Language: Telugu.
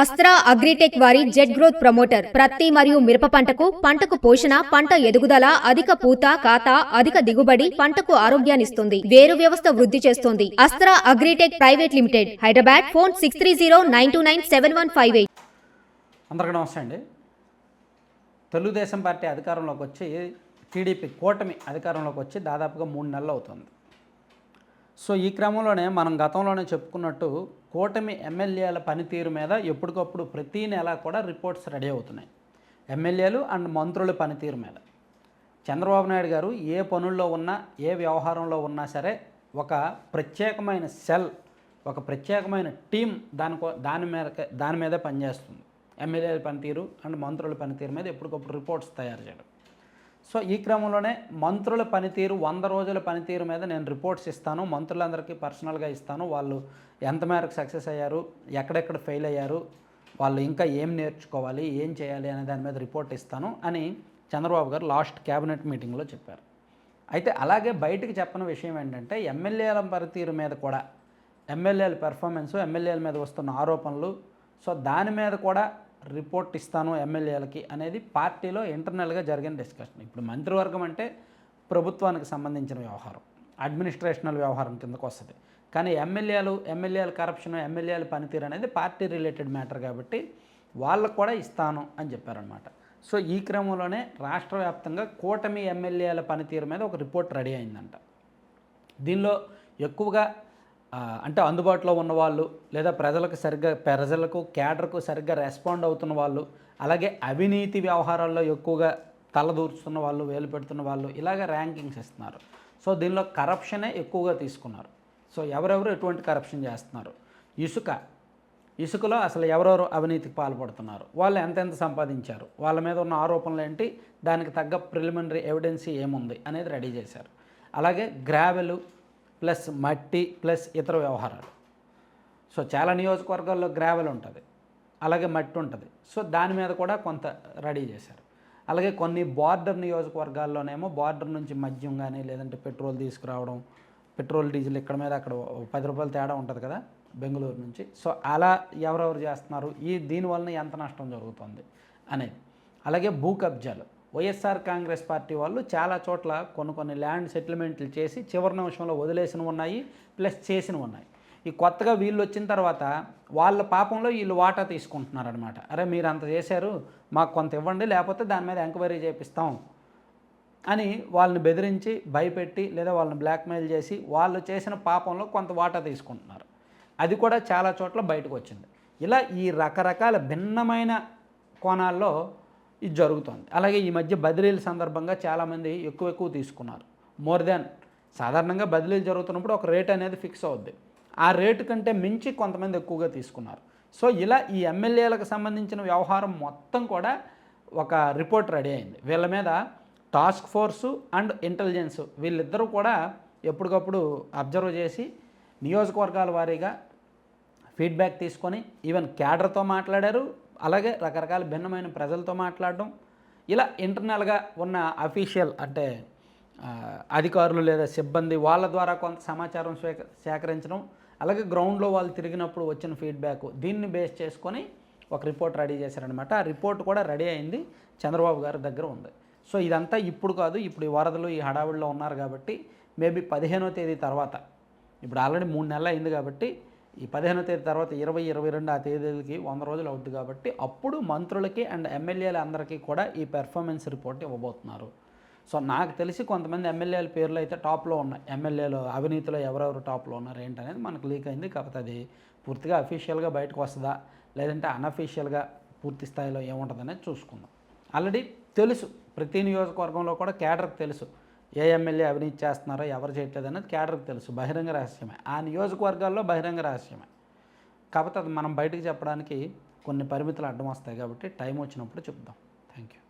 అస్త్రా అగ్రిటెక్ వారి జెట్ గ్రోత్ ప్రమోటర్ ప్రత్తి మరియు మిరప పంటకు పంటకు పోషణ పంట ఎదుగుదల అధిక పూత కాత అధిక దిగుబడి పంటకు ఆరోగ్యాన్నిస్తుంది వేరు వ్యవస్థ వృద్ధి చేస్తుంది. Astra agritech private limited Hyderabad phone six three zero nine two nine seven one five eight. అందరికీ నమస్తే అండి. తెలుగుదేశం పార్టీ అధికారంలోకి వచ్చి టీడీపీ కూటమి అధికారంలోకి వచ్చి దాదాపుగా మూడు నెలలు అవుతుంది. సో ఈ క్రమంలోనే మనం గతంలోనే చెప్పుకున్నట్టు కూటమి ఎమ్మెల్యేల పనితీరు మీద ఎప్పటికప్పుడు ప్రతీ నెల కూడా రిపోర్ట్స్ రెడీ అవుతున్నాయి. ఎమ్మెల్యేలు అండ్ మంత్రుల పనితీరు మీద. చంద్రబాబు నాయుడు గారు ఏ పనుల్లో ఉన్నా ఏ వ్యవహారంలో ఉన్నా సరే ఒక ప్రత్యేకమైన సెల్ ఒక ప్రత్యేకమైన టీం దానికో దాని మీద దాని మీదే పనిచేస్తుంది. ఎమ్మెల్యేల పనితీరు అండ్ మంత్రుల పనితీరు మీద ఎప్పటికప్పుడు రిపోర్ట్స్ తయారు చేయడం. సో ఈ క్రమంలోనే మంత్రుల పనితీరు వంద రోజుల పనితీరు మీద నేను రిపోర్ట్స్ ఇస్తాను. మంత్రులందరికీ పర్సనల్గా ఇస్తాను. వాళ్ళు ఎంత మేరకు సక్సెస్ అయ్యారు ఎక్కడెక్కడ ఫెయిల్ అయ్యారు వాళ్ళు ఇంకా ఏం నేర్చుకోవాలి ఏం చేయాలి అనే దాని మీద రిపోర్ట్ ఇస్తాను అని చంద్రబాబు గారు లాస్ట్ క్యాబినెట్ మీటింగ్లో చెప్పారు. అయితే అలాగే బయటకు చెప్పని విషయం ఏంటంటే ఎమ్మెల్యేల పనితీరు మీద కూడా ఎమ్మెల్యేల పెర్ఫార్మెన్స్ ఎమ్మెల్యేల మీద వస్తున్న ఆరోపణలు సో దాని మీద కూడా రిపోర్ట్ ఇస్తాను ఎమ్మెల్యేలకి అనేది పార్టీలో ఇంటర్నల్గా జరిగిన డిస్కషన్. ఇప్పుడు మంత్రివర్గం అంటే ప్రభుత్వానికి సంబంధించిన వ్యవహారం అడ్మినిస్ట్రేషనల్ వ్యవహారం కిందకు వస్తుంది. కానీ ఎమ్మెల్యేలు ఎమ్మెల్యేల కరప్షన్ ఎమ్మెల్యేల పనితీరు అనేది పార్టీ రిలేటెడ్ మ్యాటర్ కాబట్టి వాళ్ళకు కూడా ఇస్తాను అని చెప్పారనమాట సో ఈ క్రమంలోనే రాష్ట్ర వ్యాప్తంగా కూటమి ఎమ్మెల్యేల పనితీరు మీద ఒక రిపోర్ట్ రెడీ అయిందంట. దీనిలో ఎక్కువగా అంటే అందుబాటులో ఉన్న వాళ్ళు లేదా ప్రజలకు సరిగ్గా ప్రజలకు క్యాడర్కు సరిగ్గా రెస్పాండ్ అవుతున్న వాళ్ళు అలాగే అవినీతి వ్యవహారాల్లో ఎక్కువగా తలదూర్చుతున్న వాళ్ళు వేలు పెడుతున్న వాళ్ళు ఇలాగ ర్యాంకింగ్స్ ఇస్తున్నారు. సో దీనిలో కరప్షనే ఎక్కువగా తీసుకున్నారు. సో ఎవరెవరు ఎటువంటి కరప్షన్ చేస్తున్నారు? ఇసుక. ఇసుకలో అసలు ఎవరెవరు అవినీతికి పాల్పడుతున్నారు? వాళ్ళు ఎంతెంత సంపాదించారు? వాళ్ళ మీద ఉన్న ఆరోపణలు ఏంటి? దానికి తగ్గ ప్రిలిమినరీ ఎవిడెన్స్ ఏముంది? అనేది రెడీ చేశారు. అలాగే గ్రావెలు ప్లస్ మట్టి ప్లస్ ఇతర వ్యవహారాలు. సో చాలా నియోజకవర్గాల్లో గ్రావెల్ ఉంటుంది. అలాగే మట్టి ఉంటుంది. సో దాని మీద కూడా కొంత రెడీ చేశారు. అలాగే కొన్ని బార్డర్ నియోజకవర్గాల్లోనేమో బార్డర్ నుంచి మద్యం కానీ లేదంటే పెట్రోల్ తీసుకురావడం పెట్రోల్ డీజిల్ ఇక్కడ మీద అక్కడ పది రూపాయలు తేడా ఉంటుంది కదా బెంగళూరు నుంచి. సో అలా ఎవరెవరు చేస్తున్నారు? ఈ దీనివలన ఎంత నష్టం జరుగుతుంది అనేది. అలాగే భూ కబ్జాలు వైఎస్ఆర్ కాంగ్రెస్ పార్టీ వాళ్ళు చాలా చోట్ల కొన్ని కొన్ని ల్యాండ్ సెటిల్మెంట్లు చేసి చివరి నిమిషంలో వదిలేసినవి ఉన్నాయి ప్లస్ చేసినవి ఉన్నాయి. ఈ కొత్తగా వీళ్ళు వచ్చిన తర్వాత వాళ్ళ పాపంలో వీళ్ళు వాటా తీసుకుంటున్నారు అనమాట అరే మీరు అంత చేశారు మాకు కొంత ఇవ్వండి లేకపోతే దాని మీద ఎంక్వైరీ చేపిస్తాం అని వాళ్ళని బెదిరించి భయపెట్టి లేదా వాళ్ళని బ్లాక్మెయిల్ చేసి వాళ్ళు చేసిన పాపంలో కొంత వాటా తీసుకుంటున్నారు. అది కూడా చాలా చోట్ల బయటకు వచ్చింది. ఇలా ఈ రకరకాల భిన్నమైన కోణాల్లో ఇది జరుగుతుంది. అలాగే ఈ మధ్య బదిలీల సందర్భంగా చాలామంది ఎక్కువ ఎక్కువ తీసుకున్నారు. మోర్ దాన్ సాధారణంగా బదిలీలు జరుగుతున్నప్పుడు ఒక రేట్ అనేది ఫిక్స్ అవుద్ది. ఆ రేటు కంటే మించి కొంతమంది ఎక్కువగా తీసుకున్నారు. సో ఇలా ఈ ఎమ్మెల్యేలకు సంబంధించిన వ్యవహారం మొత్తం కూడా ఒక రిపోర్ట్ రెడీ అయింది. వీళ్ళ మీద టాస్క్ ఫోర్సు అండ్ ఇంటెలిజెన్స్ వీళ్ళిద్దరూ కూడా ఎప్పటికప్పుడు అబ్జర్వ్ చేసి నియోజకవర్గాల వారీగా ఫీడ్బ్యాక్ తీసుకొని ఈవెన్ క్యాడర్తో మాట్లాడారు అలాగే రకరకాల భిన్నమైన ప్రజలతో మాట్లాడడం. ఇలా ఇంటర్నల్గా ఉన్న అఫీషియల్ అంటే అధికారులు లేదా సిబ్బంది వాళ్ళ ద్వారా కొంత సమాచారం స్వీక సేకరించడం అలాగే గ్రౌండ్లో వాళ్ళు తిరిగినప్పుడు వచ్చిన ఫీడ్బ్యాక్ దీన్ని బేస్ చేసుకొని ఒక రిపోర్ట్ రెడీ చేశారనమాట ఆ రిపోర్ట్ కూడా రెడీ అయింది. చంద్రబాబు గారి దగ్గర ఉంది. సో ఇదంతా ఇప్పుడు కాదు. ఇప్పుడు ఈ వరదలు ఈ హడావిడిలో ఉన్నారు కాబట్టి మేబీ పదిహేనో తేదీ తర్వాత. ఇప్పుడు ఆల్రెడీ మూడు నెలలు అయింది కాబట్టి ఈ పదిహేనో తేదీ తర్వాత ఇరవై ఇరవై రెండు ఆ తేదీలకి వంద రోజులు అవుతుంది కాబట్టి అప్పుడు మంత్రులకి అండ్ ఎమ్మెల్యేలు అందరికీ కూడా ఈ పెర్ఫార్మెన్స్ రిపోర్ట్ ఇవ్వబోతున్నారు. సో నాకు తెలిసి కొంతమంది ఎమ్మెల్యేల పేర్లు అయితే టాప్లో ఉన్నాయి. ఎమ్మెల్యేలు అవినీతిలో ఎవరెవరు టాప్లో ఉన్నారు ఏంటనేది మనకు లీక్ అయింది. కాకపోతే అది పూర్తిగా అఫీషియల్గా బయటకు వస్తుందా? లేదంటే అన్అఫీషియల్గా పూర్తి స్థాయిలో ఏముంటుందనేది చూసుకుందాం. ఆల్రెడీ తెలుసు. ప్రతి నియోజకవర్గంలో కూడా కేడర్కి తెలుసు. ఏ ఎమ్మెల్యే అవినీతి చేస్తున్నారో ఎవరు చేయట్లేదు అనేది క్యాడర్కి తెలుసు. బహిరంగ రహస్యమే. ఆ నియోజకవర్గాల్లో బహిరంగ రహస్యమే. కాకపోతే అది మనం బయటకు చెప్పడానికి కొన్ని పరిమితులు అడ్డం వస్తాయి కాబట్టి టైం వచ్చినప్పుడు చెప్దాం. Thank you